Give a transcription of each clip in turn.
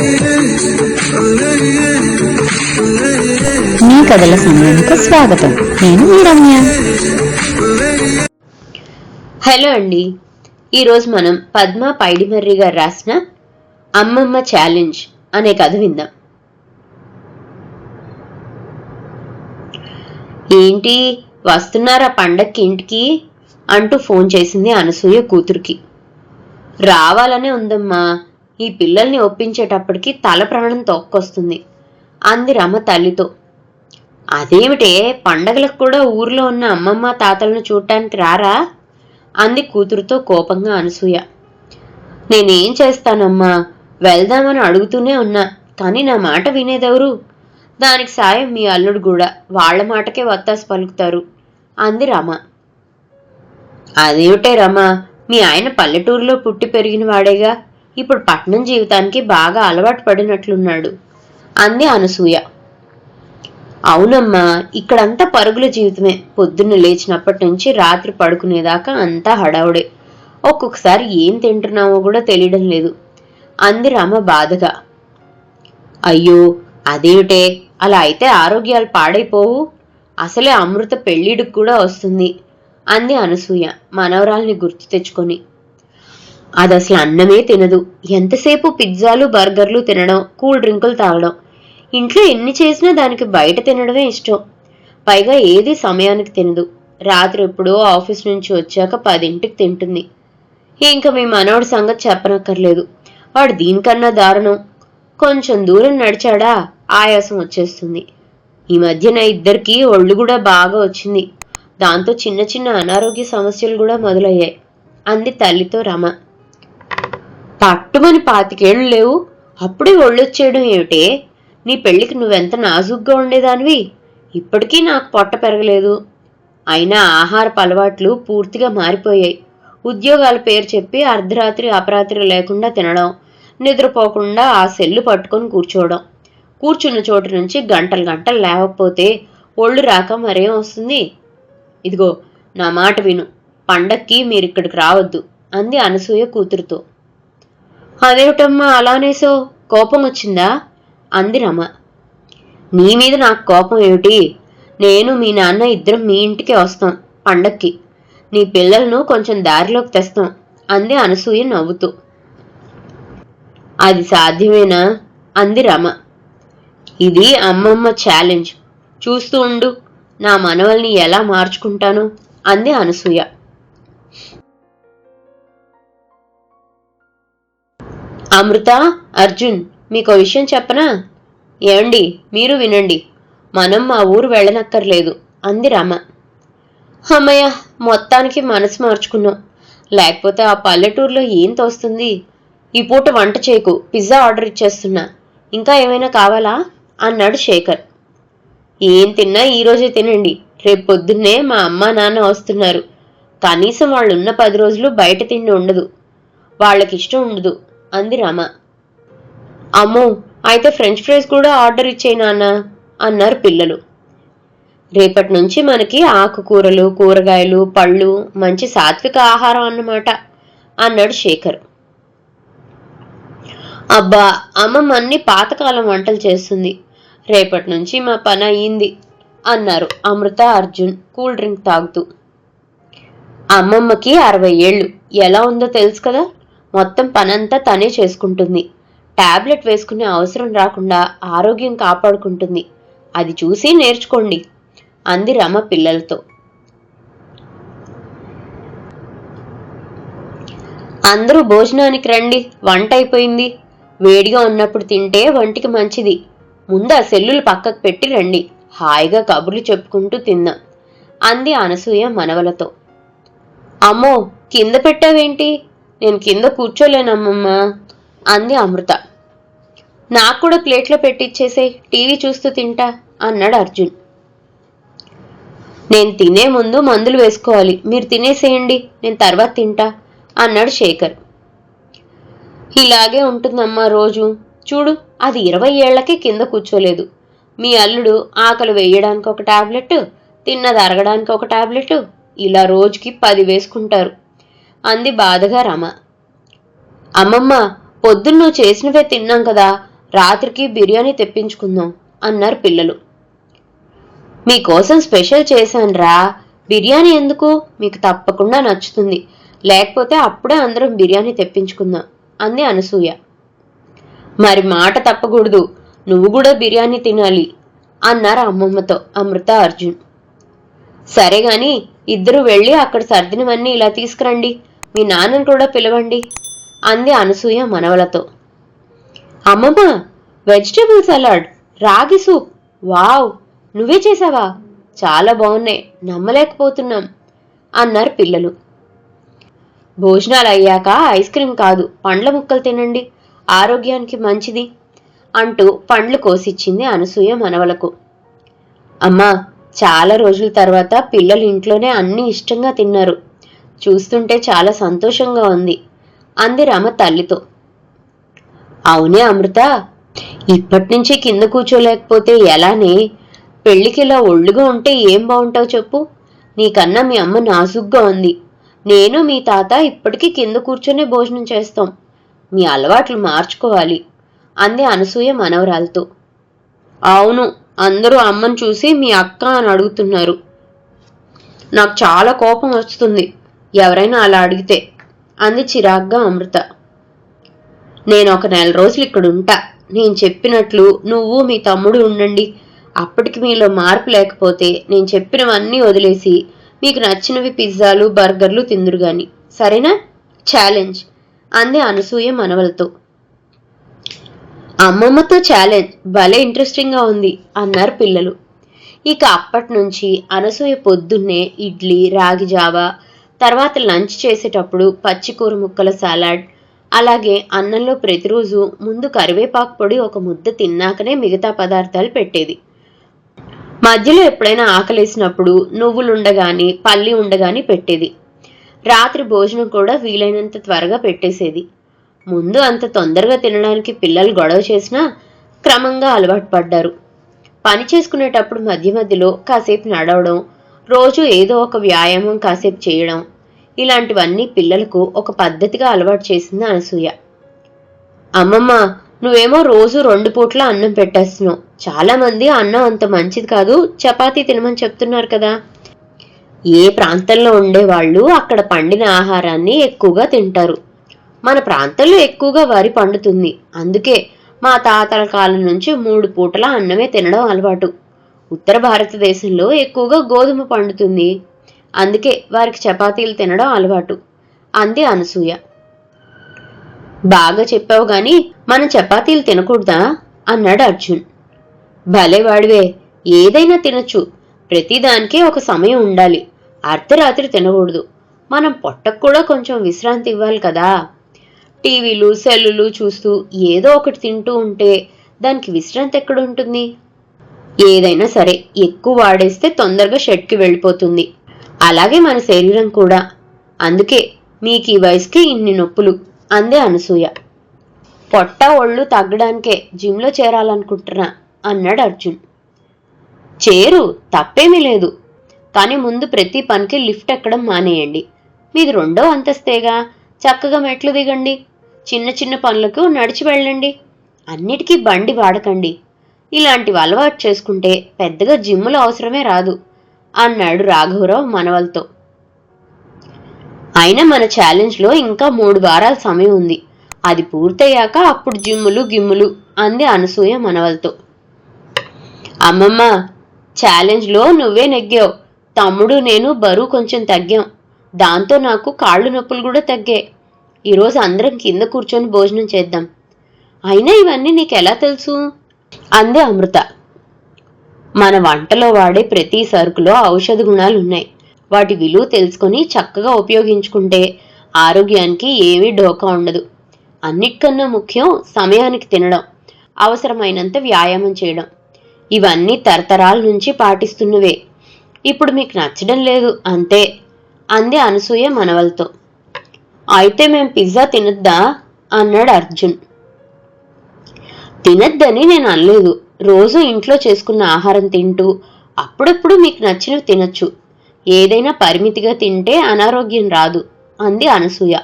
మీ కథల సమయానికి స్వాగతం. నేను మీ రమ్య. హలో అండి. ఈరోజు మనం పద్మ పైడిమర్రి గారు రాసిన అమ్మమ్మ ఛాలెంజ్ అనే కథ విందాం. ఏంటి వస్తున్నారా పండక్కి ఇంటికి? అంటూ ఫోన్ చేసింది అనసూయ కూతురికి. రావాలనే ఉందమ్మా. ఈ పిల్లల్ని ఒప్పించేటప్పటికి తల ప్రాణం తొక్కొస్తుంది. అంది రమ తల్లితో. అదేమిటే పండగలకు కూడా ఊర్లో ఉన్న అమ్మమ్మ తాతలను చూడటానికి రారా? అంది కూతురుతో కోపంగా అనసూయ. నేనేం చేస్తానమ్మా? వెళ్దామని అడుగుతూనే ఉన్నా కానీ నా మాట వినేదెవరు? దానికి సాయం మీ అల్లుడు కూడా వాళ్ళ మాటకే వత్తాసు పలుకుతారు అంది రమ. అదేమిటే రమ మీ ఆయన పల్లెటూరులో పుట్టి పెరిగిన వాడేగా ఇప్పుడు పట్నం జీవితానికి బాగా అలవాటు పడినట్లున్నాడు. అంది అనసూయ. అవునమ్మా ఇక్కడంతా పరుగుల జీవితమే. పొద్దున్న లేచినప్పటి నుంచి రాత్రి పడుకునేదాకా అంతా హడావుడే. ఒక్కొక్కసారి ఏం తింటున్నామో కూడా తెలియడం లేదు. అంది రమ బాధగా. అయ్యో అదేమిటే? అలా అయితే ఆరోగ్యాలు పాడైపోవు. అసలే అమృత పెళ్ళిడికి కూడా వస్తుంది అంది అనసూయ మనవరాల్ని గుర్తు తెచ్చుకొని. అది అసలు అన్నమే తినదు. ఎంతసేపు పిజ్జాలు బర్గర్లు తినడం కూల్ డ్రింకులు తాగడం? ఇంట్లో ఎన్ని చేసినా దానికి బయట తినడమే ఇష్టం. పైగా ఏది సమయానికి తినదు. రాత్రి ఎప్పుడో ఆఫీస్ నుంచి వచ్చాక పదింటికి తింటుంది. ఇంకా మీ మనవడి సంగతి చెప్పనక్కర్లేదు. వాడు దీనికన్నా దారుణం. కొంచెం దూరం నడిచాడా ఆయాసం వచ్చేస్తుంది. ఈ మధ్యన ఇద్దరికి ఒళ్ళు కూడా బాగా వచ్చింది. దాంతో చిన్న చిన్న అనారోగ్య సమస్యలు కూడా మొదలయ్యాయి. అంది తల్లితో రమ. పట్టుమని పాతికేళ్ళు లేవు. అప్పుడే ఒళ్ళొచ్చేయడం ఏమిటే? నీ పెళ్ళికి నువ్వెంత నాజుగ్గా ఉండేదానివి? ఇప్పటికీ నాకు పొట్ట పెరగలేదు. అయినా ఆహారపు అలవాట్లు పూర్తిగా మారిపోయాయి. ఉద్యోగాల పేరు చెప్పి అర్ధరాత్రి అపరాత్రి లేకుండా తినడం నిద్రపోకుండా ఆ సెల్లు పట్టుకొని కూర్చోవడం. కూర్చున్న చోటు నుంచి గంటలు గంటలు లేవకపోతే ఒళ్ళు రాక మరేం వస్తుంది? ఇదిగో నా మాట విను. పండక్కి మీరు ఇక్కడికి రావద్దు అంది అనసూయ కూతురుతో. అదేమిటమ్మా అలానేసో? కోపం వచ్చిందా అంది రమ. నీ మీద నాకు కోపం ఏమిటి నేను మీ నాన్న ఇద్దరం మీ ఇంటికి వస్తాం పండక్కి. నీ పిల్లలను కొంచెం దారిలోకి తెస్తాం అంది అనసూయ నవ్వుతూ. అది సాధ్యమేనా? అంది రమ. ఇది అమ్మమ్మ ఛాలెంజ్. చూస్తూ ఉండు నా మనవల్ని ఎలా మార్చుకుంటాను అంది అనసూయ. అమృత అర్జున్ మీకు విషయం చెప్పనా? ఏమండి మీరు వినండి. మనం మా ఊరు వెళ్ళనక్కర్లేదు. అంది రమ. అమ్మయ్య మొత్తానికి మనసు మార్చుకున్నాం. లేకపోతే ఆ పల్లెటూరులో ఏం తోస్తుంది? ఈ పూట వంట చేయకు పిజ్జా ఆర్డర్ ఇచ్చేస్తున్నా. ఇంకా ఏమైనా కావాలా? అన్నాడు శేఖర్. ఏం తిన్నా ఈరోజే తినండి. రేపు పొద్దున్నే మా అమ్మ నాన్న వస్తున్నారు. కనీసం వాళ్ళు ఉన్న పది రోజులు బయట తిండి ఉండదు. వాళ్ళకి ఇష్టం ఉండదు. అంది రమ. అమ్మో అయితే ఫ్రెంచ్ ఫ్రైస్ కూడా ఆర్డర్ ఇచ్చేయి నాన్న అన్నారు పిల్లలు. రేపటి నుంచి మనకి ఆకుకూరలు కూరగాయలు పళ్ళు మంచి సాత్విక ఆహారం అన్నమాట అన్నాడు శేఖర్. అబ్బా అమ్మమ్మ అన్ని పాతకాలం వంటలు చేస్తుంది. రేపటి నుంచి మా పని అయ్యింది అన్నారు అమృత అర్జున్ కూల్ డ్రింక్ తాగుతూ. అమ్మమ్మకి అరవై ఏళ్ళు ఎలా ఉందో తెలుసు కదా? మొత్తం పనంతా తనే చేసుకుంటుంది. టాబ్లెట్ వేసుకునే అవసరం రాకుండా ఆరోగ్యం కాపాడుకుంటుంది. అది చూసి నేర్చుకోండి. అంది రమ పిల్లలతో. అందరూ భోజనానికి రండి. వంట అయిపోయింది. వేడిగా ఉన్నప్పుడు తింటే వంటికి మంచిది. ముందు ఆ సెల్లులు పక్కకు పెట్టి రండి. హాయిగా కబుర్లు చెప్పుకుంటూ తిందాం అంది అనసూయ మనవలతో. అమ్మో కింద పెట్టావేంటి? నేను కింద కూర్చోలేనమ్మమ్మా అంది అమృత. నాకు కూడా ప్లేట్లో పెట్టిచ్చేసే టీవీ చూస్తూ తింటా అన్నాడు అర్జున్. నేను తినే ముందు మందులు వేసుకోవాలి మీరు తినేసేయండి నేను తర్వాత తింటా అన్నాడు శేఖర్. ఇలాగే ఉంటుందమ్మా రోజు. చూడు అది ఇరవై ఏళ్ళకే కింద కూర్చోలేదు. మీ అల్లుడు ఆకలి వేయడానికి ఒక టాబ్లెట్ తిన్నది అరగడానికి ఒక టాబ్లెట్ ఇలా రోజుకి పది వేసుకుంటారు. అంది బాధగా రమ. అమ్మమ్మ పొద్దున్న నువ్వు చేసినవే తిన్నాం కదా రాత్రికి బిర్యానీ తెప్పించుకుందాం అన్నారు పిల్లలు. మీకోసం స్పెషల్ చేశానురా బిర్యానీ ఎందుకు? మీకు తప్పకుండా నచ్చుతుంది. లేకపోతే అప్పుడే అందరం బిర్యానీ తెప్పించుకుందాం అంది అనసూయ. మరి మాట తప్పకూడదు నువ్వు కూడా బిర్యానీ తినాలి అన్నారు అమ్మమ్మతో అమృత అర్జున్. సరే గాని ఇద్దరు వెళ్ళి అక్కడ సర్దినవన్నీ ఇలా తీసుకురండి మీ నాన్నను కూడా పిలవండి అంది అనసూయ మనవలతో. అమ్మమ్మ vegetable salad ragi soup wow నువ్వే చేసావా? చాలా బాగున్నాయి నమ్మలేకపోతున్నాం అన్నారు పిల్లలు. భోజనాలు అయ్యాక ఐస్ క్రీమ్ కాదు పండ్ల ముక్కలు తినండి ఆరోగ్యానికి మంచిది అంటూ పండ్లు కోసిచ్చింది అనసూయ మనవలకు. అమ్మా చాలా రోజుల తర్వాత పిల్లలు ఇంట్లోనే అన్ని ఇష్టంగా తిన్నారు. చూస్తుంటే చాలా సంతోషంగా ఉంది అంది రమ తల్లితో. అవునే అమృత ఇప్పటినుంచి కింద కూర్చోలేకపోతే ఎలానే? పెళ్ళికి ఇలా ఒళ్ళుగా ఉంటే ఏం బాగుంటావు చెప్పు. నీకన్నా మీ అమ్మ నాజుగ్గా ఉంది. నేను మీ తాత ఇప్పటికీ కింద కూర్చొనే భోజనం చేస్తాం. మీ అలవాట్లు మార్చుకోవాలి అంది అనసూయ మనవరాలతో. అవును అందరూ అమ్మని చూసి మీ అక్క అని అడుగుతున్నారు. నాకు చాలా కోపం వస్తుంది. ఎవరైనా అలా అడిగితే అంది చిరాగ్గా అమృత. నేను ఒక నెల రోజులు ఇక్కడ ఉంటా నేను చెప్పినట్లు నువ్వు మీ తమ్ముడు ఉండండి. అప్పటికి మీలో మార్పు లేకపోతే నేను చెప్పినవన్నీ వదిలేసి మీకు నచ్చినవి పిజ్జాలు బర్గర్లు తిందురు గాని. సరేనా? ఛాలెంజ్ అంది అనసూయ మనవలతో. అమ్మమ్మతో ఛాలెంజ్ భలే ఇంట్రెస్టింగ్గా ఉంది అన్నారు పిల్లలు. ఇక అప్పటి నుంచి అనసూయ పొద్దున్నే ఇడ్లీ రాగి జావా తర్వాత లంచ్ చేసేటప్పుడు పచ్చికూర ముక్కల సలాడ్ అలాగే అన్నంలో ప్రతిరోజు ముందు కరివేపాకు పొడి ఒక ముద్ద తిన్నాకనే మిగతా పదార్థాలు పెట్టేది. మధ్యలో ఎప్పుడైనా ఆకలేసినప్పుడు నువ్వులు ఉండగాని పల్లి ఉండగాని పెట్టేది. రాత్రి భోజనం కూడా వీలైనంత త్వరగా పెట్టేసేది. ముందు అంత తొందరగా తినడానికి పిల్లలు గొడవ చేసినా క్రమంగా అలవాటు పడ్డారు. పని చేసుకునేటప్పుడు మధ్య మధ్యలో కాసేపు నడవడం రోజు ఏదో ఒక వ్యాయామం కాసేపు చేయడం. ఇలాంటివన్నీ పిల్లలకు ఒక పద్ధతిగా అలవాటు చేసింది అనసూయ. అమ్మమ్మ నువ్వేమో రోజు రెండు పూట్ల అన్నం పెట్టేస్తున్నావు. చాలామంది అన్నం అంత మంచిది కాదు చపాతీ తినమని చెప్తున్నారు కదా. ఏ ప్రాంతంలో ఉండేవాళ్ళు అక్కడ పండిన ఆహారాన్ని ఎక్కువగా తింటారు. మన ప్రాంతంలో ఎక్కువగా వరి పండుతుంది. అందుకే మా తాతల కాలం నుంచి మూడు పూటల అన్నమే తినడం అలవాటు. ఉత్తర భారతదేశంలో ఎక్కువగా గోధుమ పండుతుంది. అందుకే వారికి చపాతీలు తినడం అలవాటు. అంది అనసూయ. బాగా చెప్పావు గాని మనం చపాతీలు తినకూడదా? అన్నాడు అర్జున్. భలే వాడివే ఏదైనా తినొచ్చు. ప్రతిదానికి ఒక సమయం ఉండాలి. అర్ధరాత్రి తినకూడదు. మనం పొట్టకు కూడా కొంచెం విశ్రాంతి ఇవ్వాలి కదా. టీవీలు సెల్లులు చూస్తూ ఏదో ఒకటి తింటూ ఉంటే దానికి విశ్రాంతి ఎక్కడ ఉంటుంది? ఏదైనా సరే ఎక్కువ వాడేస్తే తొందరగా షెడ్కి వెళ్ళిపోతుంది. అలాగే మన శరీరం కూడా. అందుకే మీకు ఈ వయసుకి ఇన్ని నొప్పులు అందే అనసూయ. పొట్ట ఒళ్ళు తగ్గడానికే జిమ్లో చేరాలనుకుంటున్నా అన్నాడు అర్జున్. చేరు తప్పేమీ లేదు. కానీ ముందు ప్రతి పనికి లిఫ్ట్ ఎక్కడం మానేయండి. మీది రెండో అంతస్తేగా చక్కగా మెట్లు దిగండి. చిన్న చిన్న పనులకు నడిచి వెళ్ళండి. అన్నిటికీ బండి వాడకండి. ఇలాంటివి అలవాటు చేసుకుంటే పెద్దగా జిమ్ముల అవసరమే రాదు అన్నాడు రాఘవరావు మనవలతో. అయినా మన ఛాలెంజ్లో ఇంకా మూడు వారాల సమయం ఉంది అది పూర్తయ్యాక అప్పుడు జిమ్ములు గిమ్ములు అంది అనసూయ మనవలతో. అమ్మమ్మ ఛాలెంజ్లో నువ్వే నెగ్గావు తమ్ముడు నేను బరువు కొంచెం తగ్గాం దాంతో నాకు కాళ్ళు నొప్పులు కూడా తగ్గాయి ఈరోజు అందరం కింద కూర్చొని భోజనం చేద్దాం. అయినా ఇవన్నీ నీకు ఎలా తెలుసు? అంది అమృత. మన వంటలో వాడే ప్రతి సరుకులో ఔషధ గుణాలు ఉన్నాయి. వాటి విలువ తెలుసుకొని చక్కగా ఉపయోగించుకుంటే ఆరోగ్యానికి ఏమీ డోకా ఉండదు. అన్నిటికన్నా ముఖ్యం సమయానికి తినడం అవసరమైనంత వ్యాయామం చేయడం. ఇవన్నీ తరతరాల నుంచి పాటిస్తున్నవే. ఇప్పుడు మీకు నచ్చడం లేదు అంతే అంది అనసూయ మనవలతో. అయితే మేం పిజ్జా తినొద్దా? అన్నాడు అర్జున్. తినద్దని నేను అనలేదు. రోజు ఇంట్లో చేసుకున్న ఆహారం తింటూ అప్పుడప్పుడు మీకు నచ్చినవి తినచ్చు. ఏదైనా పరిమితిగా తింటే అనారోగ్యం రాదు అంది అనసూయ.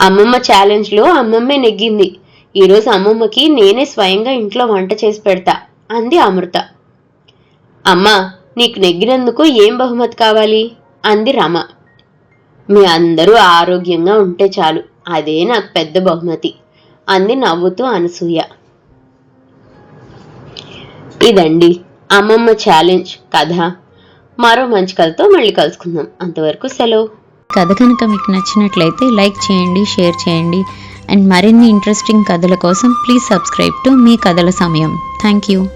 అమ్మమ్మ ఛాలెంజ్లో అమ్మమ్మే నెగ్గింది. ఈరోజు అమ్మమ్మకి నేనే స్వయంగా ఇంట్లో వంట చేసి పెడతా అంది అమృత. అమ్మా నీకు నెగ్గినందుకు ఏం బహుమతి కావాలి? అంది రమ. మీ అందరూ ఆరోగ్యంగా ఉంటే చాలు. అదే నాకు పెద్ద బహుమతి. అంది నవ్వుతూ అనసూయ. ఇదండి అమ్మమ్మ ఛాలెంజ్ కథ. మరో మంచి కథతో మళ్ళీ కలుసుకుందాం. అంతవరకు సెలవు. కథ కనుక మీకు నచ్చినట్లయితే లైక్ చేయండి షేర్ చేయండి. అండ్ మరిన్ని ఇంట్రెస్టింగ్ కథల కోసం ప్లీజ్ సబ్స్క్రైబ్ టు మీ కథల సమయం. Thank you